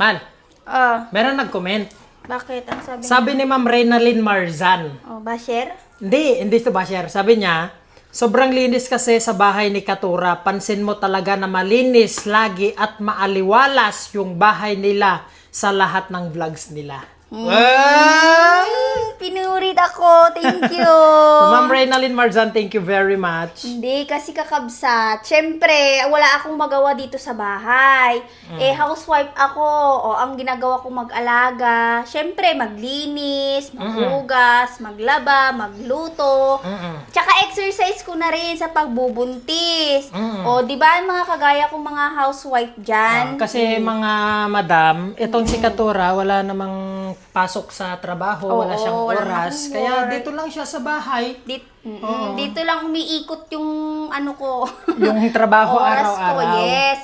Mal, Ah, meron nag-comment. bakit? Ang sabi Sabi ni Ma'am Reynalyn Marzan. Oh, basher? Hindi, hindi ito ba share? Sabi niya, sobrang linis kasi sa bahay ni Katura. Pansin mo talaga na malinis lagi at maaliwalas yung bahay nila sa lahat ng vlogs nila. Wow! Mm, pinurit ako. Thank you. Ma'am Reynalyn Marzan, thank you very much. Hindi, kasi kakabsat. Siyempre, wala akong magawa dito sa bahay. Eh, housewife ako. O, ang ginagawa ko mag-alaga. Siyempre, maglinis, maghugas, maglaba, magluto. Mm-mm. Tsaka exercise ko na rin sa pagbubuntis. Mm. O, di ba mga kagaya kong mga housewife dyan? Ah, kasi mga madam, itong si Katura, wala namang pasok sa trabaho, wala siyang wala oras. Kaya work. dito lang siya sa bahay. Dit- mm, dito lang umiikot yung ano ko. Yung trabaho oras araw-araw. ko, yes.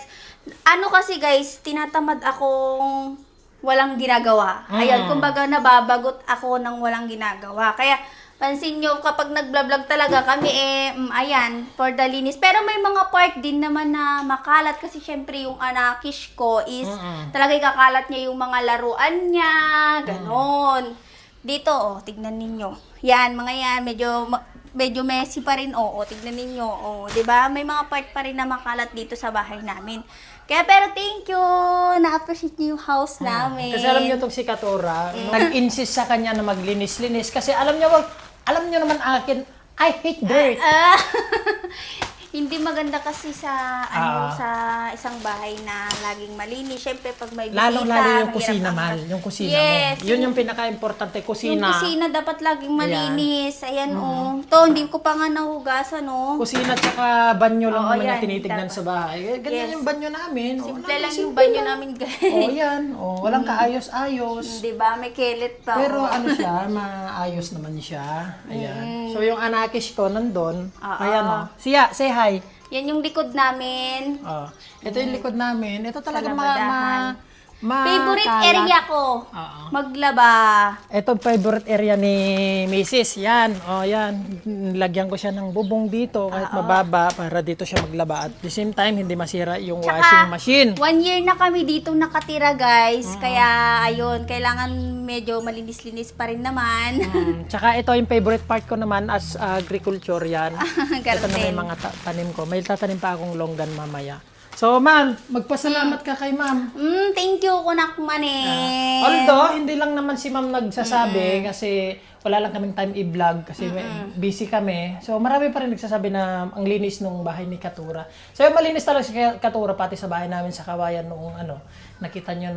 Ano kasi guys, tinatamad akong walang ginagawa. Mm. kumbaga nababagot ako ng walang ginagawa. Kaya pansin nyo, kapag nag-vlog talaga kami, eh, mm, ayan, for the linis. Pero may mga part din naman na makalat kasi syempre yung anakish ko is Mm-mm. talaga ikakalat niya yung mga laruan niya, ganon. Dito, oh, tignan ninyo. Yan, mga yan, medyo medyo messy pa rin, oo, tignan ninyo, oh, 'di ba? May mga part pa rin na makalat dito sa bahay namin. Kaya pero thank you, na-appreciate niyo yung house namin. Kasi alam niyo itong si Katura, nag-insist sa kanya na maglinis-linis. Kasi alam niyo, wag, alam niyo naman akin, I hate dirt. Ah, hindi maganda kasi sa ano Ah. sa isang bahay na laging malinis. Syempre pag may bisita, Lalong-lalo yung mahirap kusina, ang- Mal. Yung kusina yes, mo. Yun yung pinaka-importante, Yung kusina. kusina dapat laging malinis. Ayan, oh. To, hindi ko pa nga nahugasan, oh. Kusina tsaka banyo lang Oo, naman yan, yung tinitignan dapat. sa bahay. Eh, Ganyan Yes. yung banyo namin. Oh, Simple lang yung simple banyo lang. namin, guys. Oh, yan. Oh, walang kaayos-ayos. Di ba? May kelet pa. Pero oh. ano siya, maayos naman siya. Ayan. So yung anakish ko nandun. Oo. Ayan oh. Siya, say hi. Yan yung likod namin. Oh. Ito yung likod namin. Ito talaga ma... ma, labadahan. Ma Favorite kalat. area ko. Oo. Maglaba. Ito favorite area ni Mrs. Yan. Oh, yan. Lagyan ko siya ng bubong dito kahit mababa para dito siya maglaba. At the same time, hindi masira yung washing machine. one year na kami dito nakatira, guys. Kaya, ayun, kailangan medyo malinis-linis pa rin naman. Mm, tsaka ito yung favorite part ko naman as agriculture yan. ito na may Garden. mga ta- tanim ko. May tatanim pa akong longgan mamaya. So, ma'am, magpasalamat ka kay ma'am. Mm, thank you, kunak mani. Although, hindi lang naman si ma'am nagsasabi kasi wala lang kaming time i-vlog kasi may- busy kami. So, marami pa rin nagsasabi na ang linis nung bahay ni Katura. So, yung malinis talaga si Katura pati sa bahay namin sa Kawayan noong ano, nakita nyo na